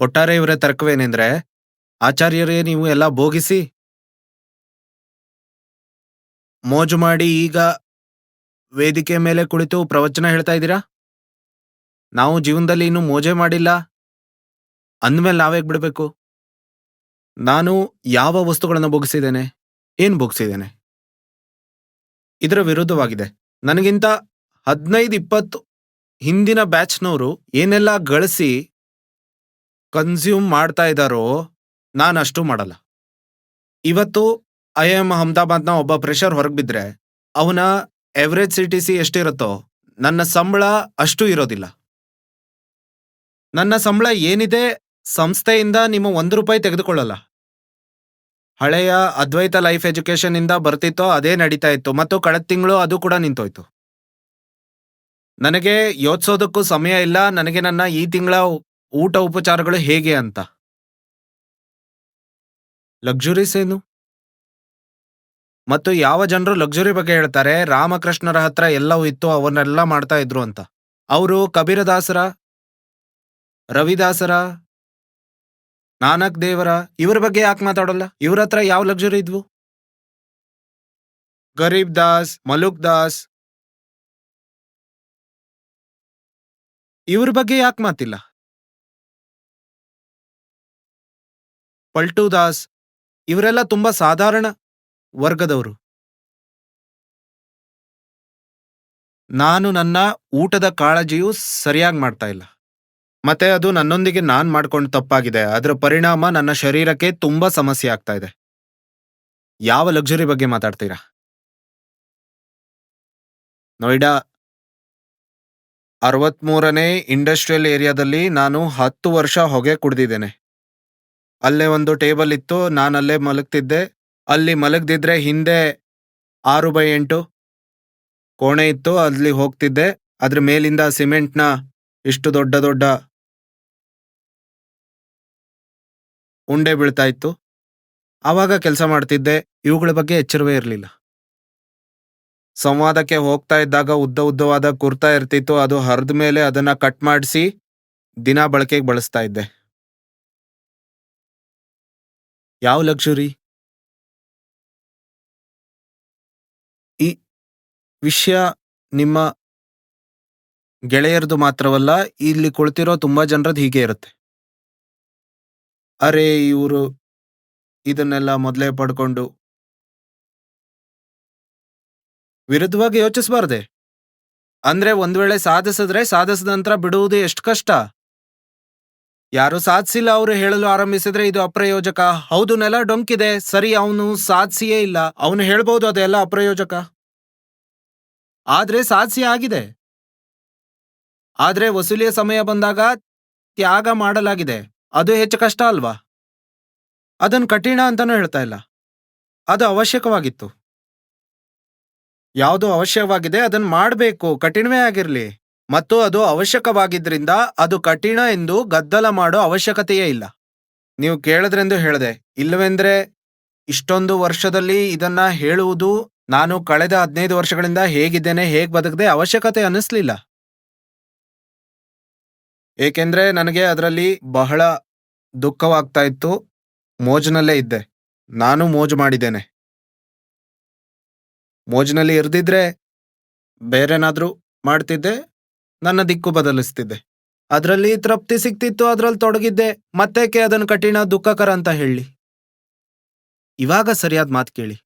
ಒಟ್ಟಾರೆ ಇವರ ತರ್ಕವೇನೆಂದ್ರೆ, ಆಚಾರ್ಯರೇ ನೀವು ಎಲ್ಲ ಭೋಗಿಸಿ, ಮೋಜು ಮಾಡಿ ಈಗ ವೇದಿಕೆ ಮೇಲೆ ಕುಳಿತು ಪ್ರವಚನ ಹೇಳ್ತಾ ಇದ್ದೀರಾ? ನಾವು ಜೀವನದಲ್ಲಿ ಇನ್ನೂ ಮೋಜೆ ಮಾಡಿಲ್ಲ. ಅಂದಮೇಲೆ ನಾವೇಗ್ ಬಿಡಬೇಕು? ನಾನು ಯಾವ ವಸ್ತುಗಳನ್ನು ಭೋಗಿಸಿದ್ದೇನೆ? ಏನು ಭೋಗಿಸಿದ್ದೇನೆ? ಇದರ ವಿರುದ್ಧವಾಗಿದೆ. ನನಗಿಂತ ಹದಿನೈದು ಇಪ್ಪತ್ತು ಹಿಂದಿನ ಬ್ಯಾಚ್ನವರು ಏನೆಲ್ಲ ಗಳಿಸಿ ಕನ್ಸ್ಯೂಮ್ ಮಾಡ್ತಾ ಇದ್ದಾರೋ, ನಾನು ಅಷ್ಟು ಮಾಡಲ್ಲ. ಇವತ್ತು ಐ ಎಂ ಅಹಮದಾಬಾದ್ನ ಒಬ್ಬ ಪ್ರೆಷರ್ ಹೊರಗೆ ಬಿದ್ರೆ, ಅವನ ಎವರೇಜ್ ಸಿ ಟಿ ಸಿ ಎಷ್ಟಿರುತ್ತೋ, ನನ್ನ ಸಂಬಳ ಅಷ್ಟು ಇರೋದಿಲ್ಲ. ನನ್ನ ಸಂಬಳ ಏನಿದೆ, ಸಂಸ್ಥೆಯಿಂದ ನಿಮ್ಮ ಒಂದು ರೂಪಾಯಿ ತೆಗೆದುಕೊಳ್ಳಲ್ಲ. ಹಳೆಯ ಅದ್ವೈತ ಲೈಫ್ ಎಜುಕೇಶನ್ ಇಂದ ಬರ್ತಿತ್ತೋ, ಅದೇ ನಡೀತಾ ಇತ್ತು, ಮತ್ತು ಕಳೆದ ತಿಂಗಳು ಅದು ಕೂಡ ನಿಂತೋಯ್ತು. ನನಗೆ ಯೋಚಿಸೋದಕ್ಕೂ ಸಮಯ ಇಲ್ಲ, ನನಗೆ ನನ್ನ ಈ ತಿಂಗಳ ಊಟ ಉಪಚಾರಗಳು ಹೇಗೆ ಅಂತ? ಲಕ್ಸುರೀಸ್ ಏನು ಮತ್ತು ಯಾವ ಜನರು ಲಕ್ಸುರಿ ಬಗ್ಗೆ ಹೇಳ್ತಾರೆ? ರಾಮಕೃಷ್ಣರ ಹತ್ರ ಎಲ್ಲವೂ ಇತ್ತು, ಅವನ್ನೆಲ್ಲ ಮಾಡ್ತಾ ಇದ್ರು ಅಂತ. ಅವರು ಕಬೀರದಾಸರ, ರವಿದಾಸರ ನಾನಕ್ ದೇವರ ಇವ್ರ ಬಗ್ಗೆ ಯಾಕೆ ಮಾತಾಡೋಲ್ಲ? ಇವ್ರ ಹತ್ರ ಯಾವ ಲಕ್ಸುರಿ ಇದ್ವು? ಗರೀಬ್ ದಾಸ್, ಮಲುಕ್ ದಾಸ್. ಇವ್ರ ಬಗ್ಗೆ ಯಾಕೆ ಮಾತಿಲ್ಲ? ಪಲ್ಟು ದಾಸ್ ಇವರೆಲ್ಲ ತುಂಬಾ ಸಾಧಾರಣ ವರ್ಗದವರು. ನಾನು ನನ್ನ ಊಟದ ಕಾಳಜಿಯು ಸರಿಯಾಗಿ ಮಾಡ್ತಾ ಇಲ್ಲ. ಮತ್ತೆ ಅದು ನನ್ನೊಂದಿಗೆ ನಾನು ಮಾಡ್ಕೊಂಡು ತಪ್ಪಾಗಿದೆ. ಅದರ ಪರಿಣಾಮ ನನ್ನ ಶರೀರಕ್ಕೆ ತುಂಬಾ ಸಮಸ್ಯೆ ಆಗ್ತಾ ಇದೆ. ಯಾವ ಲಕ್ಸುರಿ ಬಗ್ಗೆ ಮಾತಾಡ್ತೀರಾ? ನೋಯ್ಡಾ, ಅರವತ್ಮೂರನೇ ಇಂಡಸ್ಟ್ರಿಯಲ್ ಏರಿಯಾದಲ್ಲಿ ನಾನು ಹತ್ತು ವರ್ಷ ಹೊಗೆ ಕುಡ್ದಿದ್ದೇನೆ. ಅಲ್ಲೇ ಒಂದು ಟೇಬಲ್ ಇತ್ತು ನಾನು ಅಲ್ಲೇ ಮಲಗ್ತಿದ್ದೆ. ಅಲ್ಲಿ ಮಲಗ್ದಿದ್ರೆ ಹಿಂದೆ ಆರು ಬೈ ಎಂಟು ಕೋಣೆ ಇತ್ತು, ಅಲ್ಲಿ ಹೋಗ್ತಿದ್ದೆ. ಅದ್ರ ಮೇಲಿಂದ ಸಿಮೆಂಟ್ನ ಇಷ್ಟು ದೊಡ್ಡ ದೊಡ್ಡ ಉಂಡೆ ಬೀಳ್ತಾ ಇತ್ತು. ಆವಾಗ ಕೆಲಸ ಮಾಡ್ತಿದ್ದೆ, ಇವುಗಳ ಬಗ್ಗೆ ಎಚ್ಚರವೇ ಇರಲಿಲ್ಲ. ಸಂವಾದಕ್ಕೆ ಹೋಗ್ತಾ ಇದ್ದಾಗ ಉದ್ದ ಉದ್ದವಾದ ಕುರ್ತಾ ಇರ್ತಿತ್ತು, ಅದು ಹರಿದ ಮೇಲೆ ಅದನ್ನ ಕಟ್ ಮಾಡಿಸಿ ದಿನ ಬಳಕೆಗೆ ಬಳಸ್ತಾ ಇದ್ದೆ. ಯಾವ ಲಕ್ಸುರಿ ಈ ವಿಷಯ ನಿಮ್ಮ ಗೆಳೆಯರದು ಮಾತ್ರವಲ್ಲ, ಇಲ್ಲಿ ಕುಳಿತಿರೋ ತುಂಬಾ ಜನರದ್ದು ಹೀಗೆ ಇರುತ್ತೆ. ಅರೆ ಇವರು ಇದನ್ನೆಲ್ಲ ಮೊದಲೇ ಪಡ್ಕೊಂಡು ವಿರುದ್ಧವಾಗಿ ಯೋಚಿಸಬಾರ್ದೆ? ಅಂದ್ರೆ ಒಂದ್ ವೇಳೆ ಸಾಧಿಸಿದ್ರೆ ಸಾಧಿಸಿದ ನಂತರ ಬಿಡುವುದು ಎಷ್ಟು ಕಷ್ಟ? ಯಾರು ಸಾಧಿಸಿಲ್ಲ ಅವರು ಹೇಳಲು ಆರಂಭಿಸಿದ್ರೆ ಇದು ಅಪ್ರಯೋಜಕ. ಹೌದು ನೆಲ ಡೊಂಕಿದೆ. ಸರಿ, ಅವನು ಸಾಧಿಸಿಯೇ ಇಲ್ಲ. ಅವನು ಹೇಳ್ಬೋದು ಅದೆಲ್ಲ ಅಪ್ರಯೋಜಕ. ಆದ್ರೆ ಸಾಧಿಸಿ ಆಗಿದೆ. ಆದ್ರೆ ವಸೂಲಿಯ ಸಮಯ ಬಂದಾಗ ತ್ಯಾಗ ಮಾಡಲಾಗಿದೆ. ಅದು ಹೆಚ್ಚು ಕಷ್ಟ ಅಲ್ವಾ? ಅದನ್ನು ಕಠಿಣ ಅಂತಾನೂ ಹೇಳ್ತಾ ಇಲ್ಲ. ಅದು ಅವಶ್ಯಕವಾಗಿತ್ತು. ಯಾವುದು ಅವಶ್ಯಕವಾಗಿದೆ, ಅದನ್ನು ಮಾಡಬೇಕು. ಕಠಿಣವೇ ಆಗಿರ್ಲಿ. ಮತ್ತು ಅದು ಅವಶ್ಯಕವಾಗಿದ್ರಿಂದ ಅದು ಕಠಿಣ ಎಂದು ಗದ್ದಲ ಮಾಡೋ ಅವಶ್ಯಕತೆಯೇ ಇಲ್ಲ. ನೀವು ಕೇಳಿದ್ರೆಂದು ಹೇಳಿದೆ, ಇಲ್ಲವೆಂದ್ರೆ ಇಷ್ಟೊಂದು ವರ್ಷದಲ್ಲಿ ಇದನ್ನ ಹೇಳುವುದು ನಾನು ಕಳೆದ ಹದಿನೈದು ವರ್ಷಗಳಿಂದ ಹೇಗಿದ್ದೇನೆ, ಹೇಗೆ ಬದುಕದೆ ಅವಶ್ಯಕತೆ ಅನ್ನಿಸ್ಲಿಲ್ಲ. ಏಕೆಂದ್ರೆ ನನಗೆ ಅದರಲ್ಲಿ ಬಹಳ ದುಃಖವಾಗ್ತಾ ಇತ್ತು, ಮೋಜಿನಲ್ಲೇ ಇದ್ದೆ, ನಾನು ಮೋಜು ಮಾಡಿದ್ದೇನೆ. ಮೋಜಿನಲ್ಲಿ ಇರ್ದಿದ್ರೆ ಬೇರೆನಾದ್ರೂ ಮಾಡ್ತಿದ್ದೆ ನನ್ನ ದಿಕ್ಕು ಬದಲಿಸ್ತಿದ್ದೆ ಅದರಲ್ಲಿ ತೃಪ್ತಿ ಸಿಕ್ತಿತ್ತು ಅದರಲ್ಲಿ ತೊಡಗಿದ್ದೆ. ಮತ್ತೇಕೆ ಅದನ್ನು ಕಠಿಣ ದುಃಖಕರ ಅಂತ ಹೇಳಿ? ಇವಾಗ ಸರಿಯಾದ ಮಾತು ಕೇಳಿ.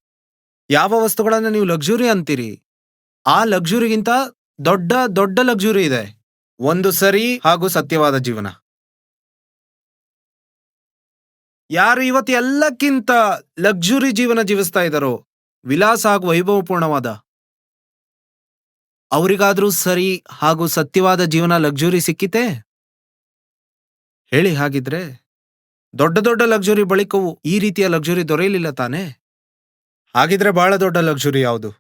ಯಾವ ವಸ್ತುಗಳನ್ನು ನೀವು ಲಕ್ಸುರಿ ಅಂತೀರಿ? ಆ ಲಕ್ಸುರಿಗಿಂತ ದೊಡ್ಡ ದೊಡ್ಡ ಲಕ್ಸುರಿ ಇದೆ. ಒಂದು ಸರಿ ಹಾಗೂ ಸತ್ಯವಾದ ಜೀವನ. ಯಾರು ಇವತ್ತು ಎಲ್ಲಕ್ಕಿಂತ ಲಕ್ಸುರಿ ಜೀವನ ಜೀವಿಸ್ತಾ ಇದ್ದಾರೋ, ವಿಲಾಸ ಹಾಗೂ ವೈಭವಪೂರ್ಣವಾದ ಅವರಿಗಾದ್ರೂ ಸರಿ ಹಾಗೂ ಸತ್ಯವಾದ ಜೀವನ ಲಕ್ಸುರಿ ಸಿಕ್ಕಿತೆ? ಹೇಳಿ ಹಾಗಿದ್ರೆ, ದೊಡ್ಡ ದೊಡ್ಡ ಲಕ್ಸುರಿ ಬಳಿಕವು ಈ ರೀತಿಯ ಲಕ್ಸುರಿ ದೊರೆಯಲಿಲ್ಲ ತಾನೇ? ಹಾಗಿದ್ರೆ ಬಹಳ ದೊಡ್ಡ ಲಕ್ಸುರಿ ಯಾವುದು?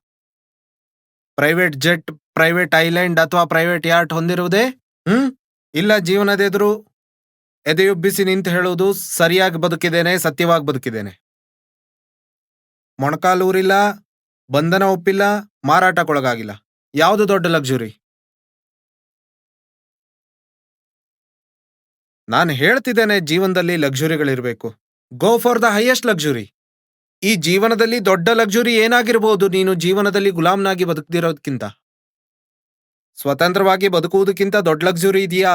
ಪ್ರೈವೇಟ್ ಜೆಟ್ ಪ್ರೈವೇಟ್ ಐಲ್ಯಾಂಡ್ ಅಥವಾ ಪ್ರೈವೇಟ್ ಯಾರ್ಟ್ ಹೊಂದಿರುವುದೇ? ಹ್ಮ್? ಇಲ್ಲ ಜೀವನದೆದುರು ಎದೆಯುಬ್ಬಿಸಿ ನಿಂತು ಹೇಳುವುದು ಸರಿಯಾಗಿ ಬದುಕಿದ್ದೇನೆ, ಸತ್ಯವಾಗಿ ಬದುಕಿದ್ದೇನೆ. ಮೊಣಕಾಲೂರಿಲ್ಲ, ಬಂಧನ ಒಪ್ಪಿಲ್ಲ, ಮಾರಾಟಕ್ಕೊಳಗಾಗಿಲ್ಲ. ಯಾವುದು ದೊಡ್ಡ ಲಕ್ಸುರಿ ನಾನು ಹೇಳ್ತಿದ್ದೇನೆ ಜೀವನದಲ್ಲಿ ಲಕ್ಸುರಿಗಳಿರಬೇಕು go for the highest luxury ಈ ಜೀವನದಲ್ಲಿ ದೊಡ್ಡ ಲಕ್ಸುರಿ ಏನಾಗಿರಬಹುದು ನೀನು ಜೀವನದಲ್ಲಿ ಗುಲಾಮ್ನಾಗಿ ಬದುಕದಿರೋದಕ್ಕಿಂತ ಸ್ವತಂತ್ರವಾಗಿ ಬದುಕುವುದಕ್ಕಿಂತ ದೊಡ್ಡ ಲಕ್ಸುರಿ ಇದೆಯಾ?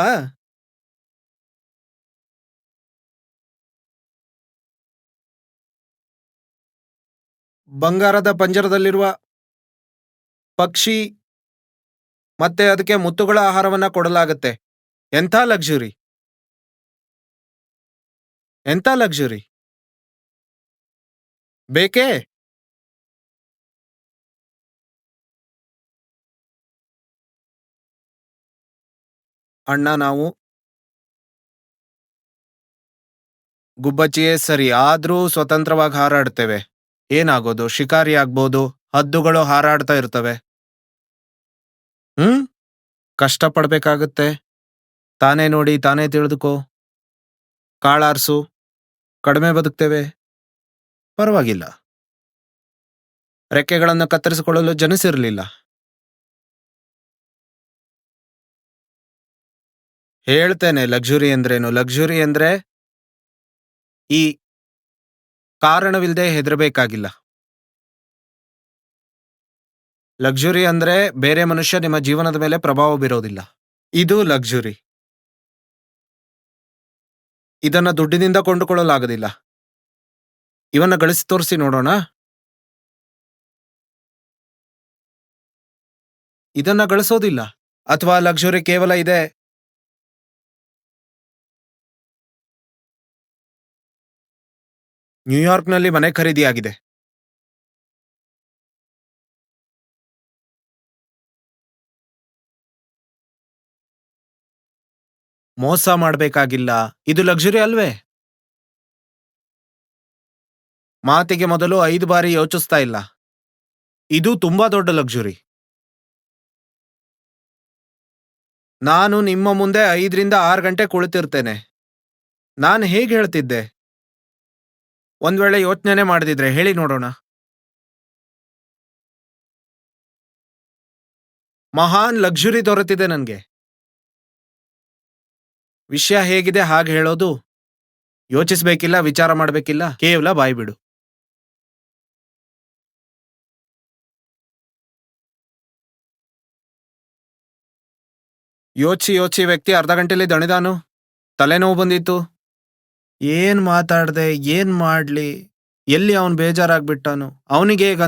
ಬಂಗಾರದ ಪಂಜರದಲ್ಲಿರುವ ಪಕ್ಷಿ ಮತ್ತೆ ಅದಕ್ಕೆ ಮುತ್ತುಗಳ ಆಹಾರವನ್ನ ಕೊಡಲಾಗತ್ತೆ. ಎಂಥ ಲಕ್ಸುರಿ? ಎಂಥ ಲಕ್ಸುರಿ? ಬೇಕೇ? ಅಣ್ಣ, ನಾವು ಗುಬ್ಬಚ್ಚಿಯೇ ಸರಿ, ಆದ್ರೂ ಸ್ವತಂತ್ರವಾಗಿ ಹಾರಾಡ್ತೇವೆ. ಏನಾಗೋದು? ಶಿಕಾರಿ ಆಗ್ಬೋದು, ಹದ್ದುಗಳು ಹಾರಾಡ್ತಾ ಇರ್ತವೆ. ಹ್ಮ್? ಕಷ್ಟ ಪಡ್ಬೇಕಾಗತ್ತೆ ತಾನೇ ನೋಡಿ ತಾನೇ ತಿಳಿದುಕೋ. ಕಾಳಾರ್ಸು. ಕಡಿಮೆ ಬದುಕ್ತೇವೆ. ಪರವಾಗಿಲ್ಲ. ರೆಕ್ಕೆಗಳನ್ನು ಕತ್ತರಿಸಿಕೊಳ್ಳಲು ಜನಿಸಿರಲಿಲ್ಲ. ಹೇಳ್ತೇನೆ ಲಕ್ಸುರಿ ಅಂದ್ರೇನು ಲಕ್ಸುರಿ ಅಂದ್ರೆ ಈ ಕಾರಣವಿಲ್ಲದೆ ಹೆದರಬೇಕಾಗಿಲ್ಲ. ಲಕ್ಸುರಿ ಅಂದ್ರೆ ಬೇರೆ ಮನುಷ್ಯ ನಿಮ್ಮ ಜೀವನದ ಮೇಲೆ ಪ್ರಭಾವ ಬೀರೋದಿಲ್ಲ. ಇದು ಲಕ್ಸುರಿ ಇದನ್ನ ದುಡ್ಡಿನಿಂದ ಕೊಂಡುಕೊಳ್ಳಲಾಗದಿಲ್ಲ. ಇವನ್ನ ಗಳಿಸಿ ತೋರಿಸಿ ನೋಡೋಣ. ಇದನ್ನ ಗಳಿಸೋದಿಲ್ಲ. ಅಥವಾ ಲಕ್ಸುರಿ ಕೇವಲ ಇದೆ. ನ್ಯೂಯಾರ್ಕ್ನಲ್ಲಿ ಮನೆ ಖರೀದಿಯಾಗಿದೆ. ಮೋಸ ಮಾಡಬೇಕಾಗಿಲ್ಲ. ಇದು ಲಕ್ಸುರಿ ಅಲ್ವೇ? ಮಾತಿಗೆ ಮೊದಲು ಐದು ಬಾರಿ ಯೋಚಿಸ್ತಾ ಇಲ್ಲ. ಇದು ತುಂಬಾ ದೊಡ್ಡ ಲಕ್ಸುರಿ. ನಾನು ನಿಮ್ಮ ಮುಂದೆ ಐದರಿಂದ ಆರು ಗಂಟೆ ಕುಳಿತಿರ್ತೇನೆ. ನಾನು ಹೇಗೆ ಹೇಳ್ತಿದ್ದೆ? ಒಂದ್ ವೇಳೆ ಯೋಚನೆ ಮಾಡದಿದ್ರೆ ಹೇಳಿ ನೋಡೋಣ. ಮಹಾನ್ ಲಕ್ಸುರಿ ದೊರೆತಿದೆ ನನ್ಗೆ. ವಿಷಯ ಹೇಗಿದೆ, ಹಾಗೆ ಹೇಳೋದು? ಯೋಚಿಸ್ಬೇಕಿಲ್ಲ, ವಿಚಾರ ಮಾಡಬೇಕಿಲ್ಲ, ಕೇವಲ ಬಾಯ್ಬಿಡು ಯೋಚಿ ಯೋಚಿ, ವ್ಯಕ್ತಿ ಅರ್ಧ ಗಂಟೆಲಿ ದಣಿದಾನು. ತಲೆನೋವು ಬಂದಿತ್ತು. ಏನ್ ಮಾತಾಡ್ದೆ, ಏನ್ ಮಾಡ್ಲಿ? ಎಲ್ಲಿ ಅವನ್ ಬೇಜಾರಾಗ್ಬಿಟ್ಟಾನು? ಅವನಿಗೆ ಹೇಗ್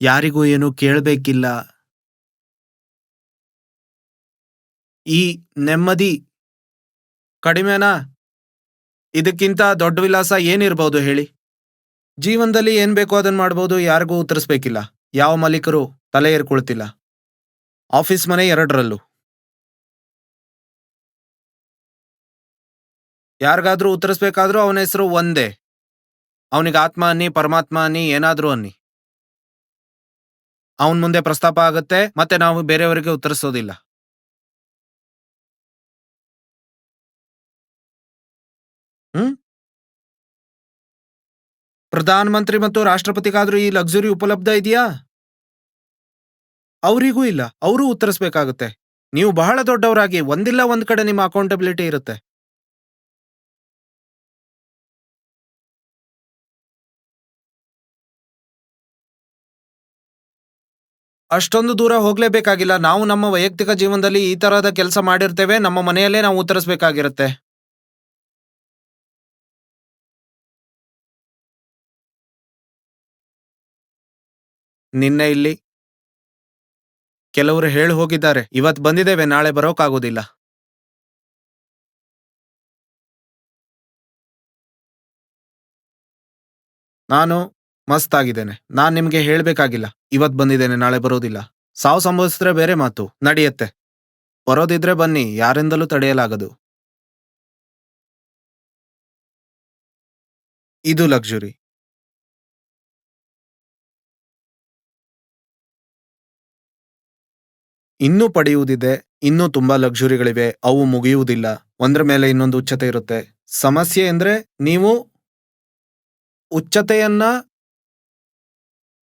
ಯಾರಿಗೂ ಏನು ಕೇಳಬೇಕಿಲ್ಲ. ಈ ನೆಮ್ಮದಿ ಕಡಿಮೆನಾ? ಇದಕ್ಕಿಂತ ದೊಡ್ಡ ವಿಲಾಸ ಏನಿರ್ಬೋದು ಹೇಳಿ? ಜೀವನದಲ್ಲಿ ಏನ್ ಬೇಕೋ ಅದನ್ನ ಮಾಡ್ಬೋದು, ಯಾರಿಗೂ ಉತ್ತರಿಸ್ಬೇಕಿಲ್ಲ. ಯಾವ ಮಾಲೀಕರು ತಲೆ ಏರ್ಕೊಳ್ತಿಲ್ಲ. ಆಫೀಸ್ ಮನೆ ಎರಡರಲ್ಲೂ. ಯಾರಿಗಾದ್ರೂ ಉತ್ತರಿಸ್ಬೇಕಾದ್ರೂ ಅವನ ಹೆಸರು ಒಂದೇ. ಅವನಿಗೆ ಆತ್ಮ ಅನ್ನಿ, ಪರಮಾತ್ಮ ಅನ್ನಿ, ಏನಾದ್ರೂ ಅನ್ನಿ. ಅವನ್ ಮುಂದೆ ಪ್ರಸ್ತಾಪ ಆಗುತ್ತೆ, ಮತ್ತೆ ನಾವು ಬೇರೆಯವರಿಗೆ ಉತ್ತರಿಸೋದಿಲ್ಲ. ಹ್ಮ್? ಪ್ರಧಾನ ಮಂತ್ರಿ ಮತ್ತು ರಾಷ್ಟ್ರಪತಿಗಾದ್ರೂ ಈ ಲಕ್ಸುರಿ ಉಪಲಬ್ಧ ಇದೆಯಾ? ಅವರಿಗೂ ಇಲ್ಲ, ಅವರು ಉತ್ತರಿಸಬೇಕಾಗುತ್ತೆ. ನೀವು ಬಹಳ ದೊಡ್ಡವರಾಗಿ, ಒಂದಿಲ್ಲ ಒಂದ್ ಕಡೆ ನಿಮ್ಮ ಅಕೌಂಟಬಿಲಿಟಿ ಇರುತ್ತೆ. ಅಷ್ಟೊಂದು ದೂರ ಹೋಗ್ಲೇಬೇಕಾಗಿಲ್ಲ. ನಾವು ನಮ್ಮ ವೈಯಕ್ತಿಕ ಜೀವನದಲ್ಲಿ ಈ ತರಹದ ಕೆಲಸ ಮಾಡಿರ್ತೇವೆ. ನಮ್ಮ ಮನೆಯಲ್ಲೇ ನಾವು ಉತ್ತರಿಸಬೇಕಾಗಿರುತ್ತೆ. ನಿನ್ನೆ ಇಲ್ಲಿ ಕೆಲವರು ಹೇಳಿ ಹೋಗಿದ್ದಾರೆ. ಇವತ್ ಬಂದಿದ್ದೇವೆ. ನಾಳೆ ಬರೋಕ್ಕಾಗೋದಿಲ್ಲ ನಾನು ಮಸ್ತ್ ಆಗಿದ್ದೇನೆ ನಾನ್ ನಿಮ್ಗೆ ಹೇಳ್ಬೇಕಾಗಿಲ್ಲ. ಇವತ್ ಬಂದಿದ್ದೇನೆ, ನಾಳೆ ಬರೋದಿಲ್ಲ. ಸಾವು ಸಂಭವಿಸಿದ್ರೆ ಬೇರೆ ಮಾತು. ನಡೆಯತ್ತೆ. ಬರೋದಿದ್ರೆ ಬನ್ನಿ, ಯಾರಿಂದಲೂ ತಡೆಯಲಾಗದು. ಇದು ಲಕ್ಸುರಿ. ಇನ್ನೂ ಪಡೆಯುವುದಿದೆ, ಇನ್ನೂ ತುಂಬಾ ಲಕ್ಸುರಿಗಳಿವೆ, ಅವು ಮುಗಿಯುವುದಿಲ್ಲ. ಒಂದ್ರ ಮೇಲೆ ಇನ್ನೊಂದು ಉಚ್ಚತೆ ಇರುತ್ತೆ. ಸಮಸ್ಯೆ ಎಂದ್ರೆ ನೀವು ಉಚ್ಚತೆಯನ್ನ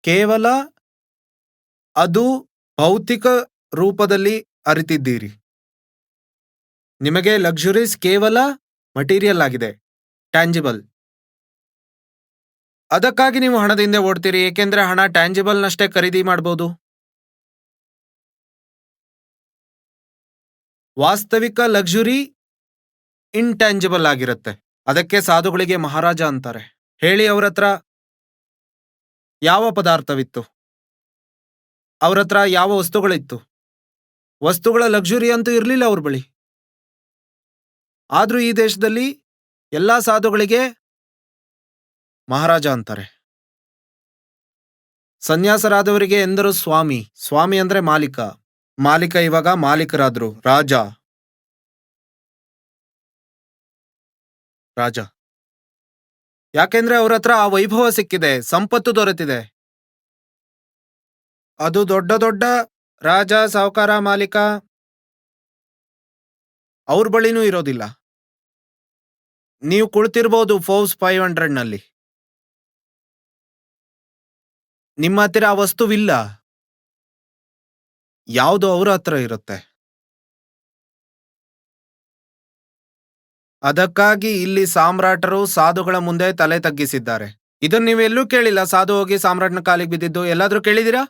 ಕೇವಲ ಅದು ಭೌತಿಕ ರೂಪದಲ್ಲಿ ಅರಿತಿದ್ದೀರಿ. ನಿಮಗೆ ಲಕ್ಸುರೀಸ್ ಕೇವಲ ಮಟೀರಿಯಲ್ ಆಗಿದೆ ಟ್ಯಾಂಜಿಬಲ್ ಅದಕ್ಕಾಗಿ ನೀವು ಹಣದ ಹಿಂದೆ ಓಡ್ತೀರಿ, ಏಕೆಂದ್ರೆ ಹಣ ಟ್ಯಾಂಜಿಬಲ್ನಷ್ಟೇ ಖರೀದಿ ಮಾಡಬಹುದು ವಾಸ್ತವಿಕ ಲಕ್ಸುರಿ ಇಂಟ್ಯಾಂಜಿಬಲ್ ಆಗಿರುತ್ತೆ. ಅದಕ್ಕೆ ಸಾಧುಗಳಿಗೆ ಮಹಾರಾಜ ಅಂತಾರೆ. ಹೇಳಿ ಅವರತ್ರ ಯಾವ ಪದಾರ್ಥವಿತ್ತು? ಅವ್ರ ಹತ್ರ ಯಾವ ವಸ್ತುಗಳಿತ್ತು? ವಸ್ತುಗಳ ಲಕ್ಸುರಿ ಅಂತೂ ಇರಲಿಲ್ಲ ಅವ್ರ ಬಳಿ. ಆದ್ರೂ ಈ ದೇಶದಲ್ಲಿ ಎಲ್ಲಾ ಸಾಧುಗಳಿಗೆ ಮಹಾರಾಜ ಅಂತಾರೆ. ಸನ್ಯಾಸರಾದವರಿಗೆ ಎಂದರು ಸ್ವಾಮಿ. ಸ್ವಾಮಿ ಅಂದ್ರೆ ಮಾಲೀಕ. ಮಾಲೀಕ ಇವಾಗ ಮಾಲೀಕರಾದ್ರು. ರಾಜ. ರಾಜ. ಯಾಕೆಂದ್ರೆ ಅವ್ರ ಹತ್ರ ಆ ವೈಭವ ಸಿಕ್ಕಿದೆ, ಸಂಪತ್ತು ದೊರೆತಿದೆ. ಅದು ದೊಡ್ಡ ದೊಡ್ಡ ರಾಜ ಸಾಹುಕಾರ ಮಾಲೀಕ ಅವ್ರ ಬಳಿನೂ ಇರೋದಿಲ್ಲ. ನೀವು ಕುಳಿತಿರ್ಬೋದು ಫೋರ್ಸ್ ಫೈವ್ ಹಂಡ್ರೆಡ್ನಲ್ಲಿ. ನಿಮ್ಮ ಹತ್ತಿರ ಆ ವಸ್ತುವಿಲ್ಲ. ಯಾವುದು ಅವರ ಹತ್ರ ಇರುತ್ತೆ. ಅದಕ್ಕಾಗಿ ಇಲ್ಲಿ ಸಾಮ್ರಾಟರು ಸಾಧುಗಳ ಮುಂದೆ ತಲೆ ತಗ್ಗಿಸಿದ್ದಾರೆ. ಇದನ್ನು ನೀವೆಲ್ಲೂ ಕೇಳಿಲ್ಲ. ಸಾಧು ಹೋಗಿ ಸಾಮ್ರಾಟ್ನ ಕಾಲಿಗೆ ಬಿದ್ದಿದ್ದು. ಎಲ್ಲಾದ್ರೂ ಕೇಳಿದಿರಾ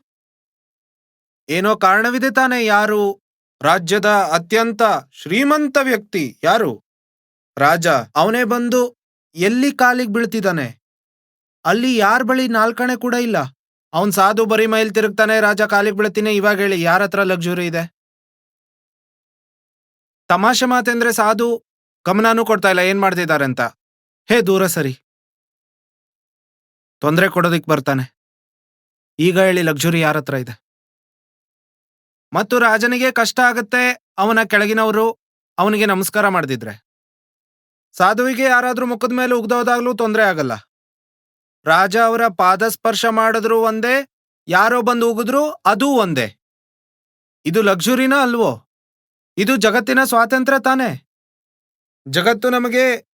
ಏನೋ ಕಾರಣವಿದೆ ತಾನೆ ಯಾರು? ರಾಜ್ಯದ ಅತ್ಯಂತ ಶ್ರೀಮಂತ ವ್ಯಕ್ತಿ ಯಾರು? ರಾಜ, ಅವನೇ ಬಂದು ಎಲ್ಲಿ ಕಾಲಿಗೆ ಬೀಳ್ತಿದ್ದಾನೆ? ಅಲ್ಲಿ ಯಾರ ಬಳಿ ನಾಲ್ಕಣೆ ಕೂಡ ಇಲ್ಲ? ಅವನ್ ಸಾಧು ಬರೀ ಮೈಲ್ ತಿರುಗ್ತಾನೆ, ರಾಜ ಕಾಲಿಗೆ ಬೀಳ್ತೀನಿ. ಇವಾಗ ಹೇಳಿ, ಯಾರ ಹತ್ರ ಲಕ್ಸುರಿ ಇದೆ? ತಮಾಷೆ ಮಾತೆಂದ್ರೆ ಸಾಧು ಗಮನನೂ ಕೊಡ್ತಾ ಇಲ್ಲ, ಏನ್ ಮಾಡ್ತಿದ್ದಾರೆ ಅಂತ. ಹೇ, ದೂರ ಸರಿ. ತೊಂದರೆ ಕೊಡೋದಿಕ್ ಬರ್ತಾನೆ. ಈಗ ಹೇಳಿ, ಲಕ್ಸುರಿ ಯಾರ ಹತ್ರ ಇದೆ? ಮತ್ತು ರಾಜನಿಗೆ ಕಷ್ಟ ಆಗತ್ತೆ, ಅವನ ಕೆಳಗಿನವರು ಅವನಿಗೆ ನಮಸ್ಕಾರ ಮಾಡ್ದಿದ್ರೆ ಸಾಧುವಿಗೆ ಯಾರಾದ್ರೂ ಮುಖದ ಮೇಲೆ ಉಗ್ದೋದಾಗ್ಲೂ ತೊಂದರೆ ಆಗಲ್ಲ. ರಾಜ ಅವರ ಪಾದ ಸ್ಪರ್ಶ ಮಾಡಿದ್ರು ಒಂದೇ, ಯಾರೋ ಬಂದು ಉಗಿದ್ರು ಅದೂ ಒಂದೇ. ಇದು ಲಕ್ಸುರಿನ ಅಲ್ವೋ? ಇದು ಜಗತ್ತಿನ ಸ್ವಾತಂತ್ರ್ಯ ತಾನೇ? ಜಗತ್ತು ನಮಗೆ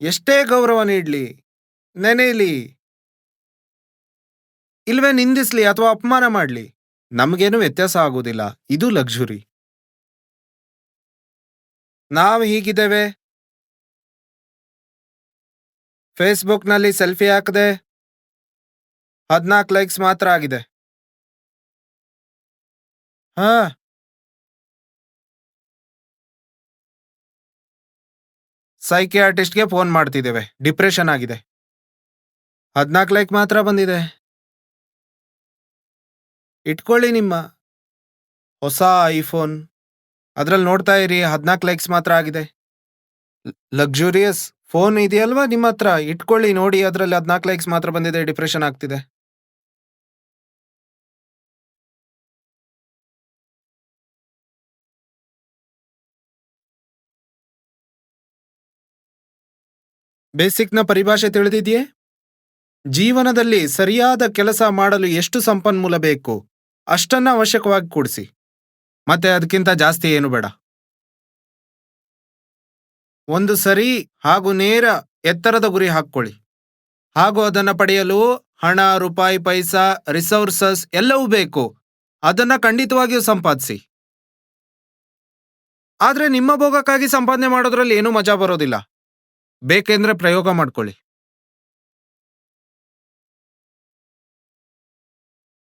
ಎಷ್ಟೇ ಗೌರವ ನೀಡಲಿ, ನೆನೆಯಲಿ, ಇಲ್ವೇ ನಿಂದಿಸ್ಲಿ ಅಥವಾ ಅಪಮಾನ ಮಾಡ್ಲಿ, ನಮಗೇನು ವ್ಯತ್ಯಾಸ ಆಗುವುದಿಲ್ಲ. ಇದು ಲಕ್ಸುರಿ. ನಾವು ಹೀಗಿದ್ದೇವೆ. ಫೇಸ್ಬುಕ್ನಲ್ಲಿ ಸೆಲ್ಫಿ ಹಾಕದೆ ಹದಿನಾಲ್ಕು ಲೈಕ್ಸ್ ಮಾತ್ರ ಆಗಿದೆ. ಹಾ. ಸೈಕಿಯಾಟಿಸ್ಟ್ಗೆ ಫೋನ್ ಮಾಡ್ತಿದ್ದೇವೆ. ಡಿಪ್ರೆಷನ್ ಆಗಿದೆ. ಹದಿನಾಲ್ಕು ಲೈಕ್ ಮಾತ್ರ ಬಂದಿದೆ. ಇಟ್ಕೊಳ್ಳಿ ನಿಮ್ಮ ಹೊಸ ಐಫೋನ್. ಅದರಲ್ಲಿ ನೋಡ್ತಾ ಇರಿ, ಹದಿನಾಲ್ಕು ಲೈಕ್ಸ್ ಮಾತ್ರ ಆಗಿದೆ. ಲಕ್ಸುರಿಯಸ್ ಫೋನ್ ಇದೆಯಲ್ವಾ ನಿಮ್ಮ ಹತ್ರ ಇಟ್ಕೊಳ್ಳಿ ನೋಡಿ, ಅದರಲ್ಲಿ ಹದಿನಾಲ್ಕು ಲೈಕ್ಸ್ ಮಾತ್ರ ಬಂದಿದೆ, ಡಿಪ್ರೆಷನ್ ಆಗ್ತಿದೆ. ಬೇಸಿಕ್ನ ಪರಿಭಾಷೆ ತಿಳಿದಿದೆಯೇ? ಜೀವನದಲ್ಲಿ ಸರಿಯಾದ ಕೆಲಸ ಮಾಡಲು ಎಷ್ಟು ಸಂಪನ್ಮೂಲ ಬೇಕು? ಅಷ್ಟನ್ನ ಅವಶ್ಯಕವಾಗಿ ಕೂಡಿಸಿ. ಮತ್ತೆ ಅದಕ್ಕಿಂತ ಜಾಸ್ತಿ ಏನು ಬೇಡ. ಒಂದು ಸರಿ ಹಾಗೂ ನೇರ ಎತ್ತರದ ಗುರಿ ಹಾಕ್ಕೊಳ್ಳಿ. ಹಾಗೂ ಅದನ್ನು ಪಡೆಯಲು ಹಣ, ರೂಪಾಯಿ, ಪೈಸಾ ರಿಸೋರ್ಸಸ್ ಎಲ್ಲವೂ ಬೇಕು. ಅದನ್ನ ಖಂಡಿತವಾಗಿಯೂ ಸಂಪಾದಿಸಿ. ಆದರೆ ನಿಮ್ಮ ಭೋಗಕ್ಕಾಗಿ ಸಂಪಾದನೆ ಮಾಡೋದ್ರಲ್ಲಿ ಏನೂ ಮಜಾ ಬರೋದಿಲ್ಲ. ಬೇಕೆಂದ್ರೆ ಪ್ರಯೋಗ ಮಾಡ್ಕೊಳ್ಳಿ.